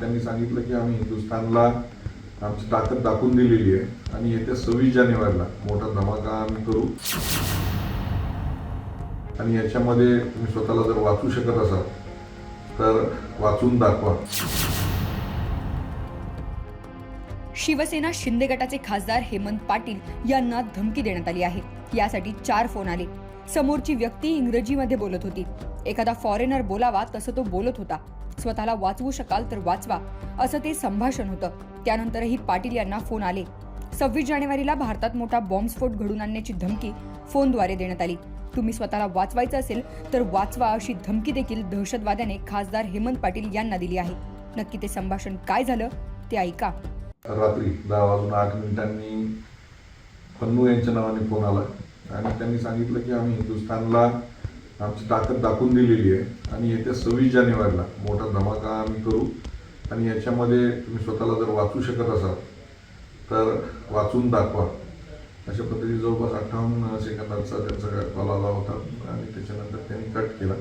त्यांनी सांगितलं की आम्ही हिंदुस्थानला आमची ताकद दाखवून दिलेली आहे. आणि येत्या सव्वीस जानेवारीला मोठा धमाका आम्ही करू. आणि याच्यामध्ये तुम्ही स्वतःला जर वाचू शकत असाल तर वाचून दाखवा. शिवसेना शिंदे गटाचे खासदार हेमंत पाटील यांना धमकी देण्यात आली आहे. यासाठी चार फोन आले. समोरची व्यक्ती इंग्रजीमध्ये बोलत होती. एखादा फॉरेनर बोलावा तसं तो बोलत होता. स्वतःला वाचवू शकाल तर वाचवा असं ते संभाषण होतं. त्यानंतरही पाटील यांना फोन आले. सव्वीस जानेवारीला भारतात मोठा बॉम्बस्फोट घडून आणण्याची धमकी फोनद्वारे देण्यात आली. तुम्ही स्वतःला वाचवायचं असेल तर वाचवा अशी धमकी देखील दहशतवाद्याने खासदार हेमंत पाटील यांना दिली आहे. नक्की ते संभाषण काय झालं ते ऐका. रात्री दहा वाजून आठ मिनिटांनी पन्नू यांच्या नावाने फोन आला. आणि त्यांनी सांगितलं की आम्ही हिंदुस्थानला आमची ताकद दाखवून दिलेली आहे. आणि येत्या सव्वीस जानेवारीला मोठा धमाका आम्ही करू. आणि याच्यामध्ये तुम्ही स्वतःला जर वाचू शकत असाल तर वाचून दाखवा. अशा पद्धतीने जवळपास अठ्ठावन्न सेकंदाचा त्यांचा कॉल आला होता. आणि त्याच्यानंतर त्यांनी कट केला.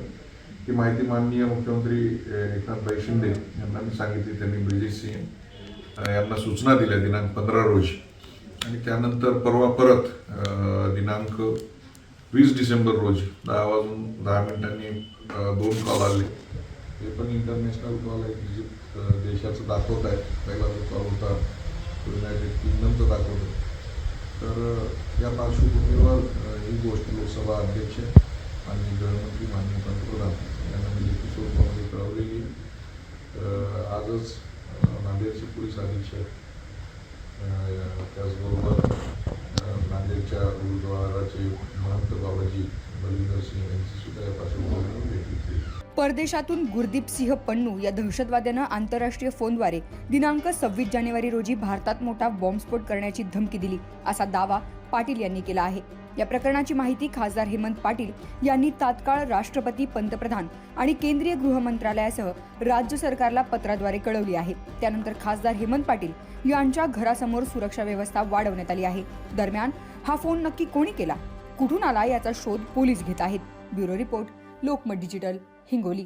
ही माहिती माननीय मुख्यमंत्री एकनाथभाई शिंदे यांना मी सांगितली. त्यांनी ब्रिजेश सिंह यांना सूचना दिल्या दिनांक पंधरा रोजी. आणि त्यानंतर परवा परत दिनांक वीस डिसेंबर रोजी दहा वाजून दहा मिनिटांनी दोन कॉल आले. ते पण इंटरनॅशनल कॉल आहे जे देशाचं दाखवत आहेत पहिला जो कॉल होता युनायटेड किंगडमचं आहे. तर या पार्श्वभूमीवर ही गोष्ट लोकसभा अध्यक्ष आणि गृहमंत्री माननीय पंतप्रधान यांना मी स्वरूपामध्ये कळवलेली तर आजच नांदेडचे पोलीस अधीक्षक त्याचबरोबर नांदेडच्या गुरुद्वाराचे महंत बाबाजी बलविंदर सिंह यांची सुद्धा या पार्श्वभूमीवर भेट घेतली. परदेशातून गुरदीप सिंह पन्नू या दहशतवाद्यानं आंतरराष्ट्रीय फोनद्वारे दिनांक सव्वीस जानेवारी रोजी भारतात मोठा बॉम्बस्फोट करण्याची धमकी दिली असा दावा पाटील यांनी केला आहे. या प्रकरणाची माहिती खासदार हेमंत पाटील यांनी तात्काळ राष्ट्रपती पंतप्रधान आणि केंद्रीय गृह मंत्रालयासह राज्य सरकारला पत्राद्वारे कळवली आहे. त्यानंतर खासदार हेमंत पाटील यांच्या घरासमोर सुरक्षा व्यवस्था वाढवण्यात आली आहे. दरम्यान हा फोन नक्की कोणी केला? कुठून आला याचा शोध पोलीस घेत आहेत. Bureau report Lokmat digital Hingoli.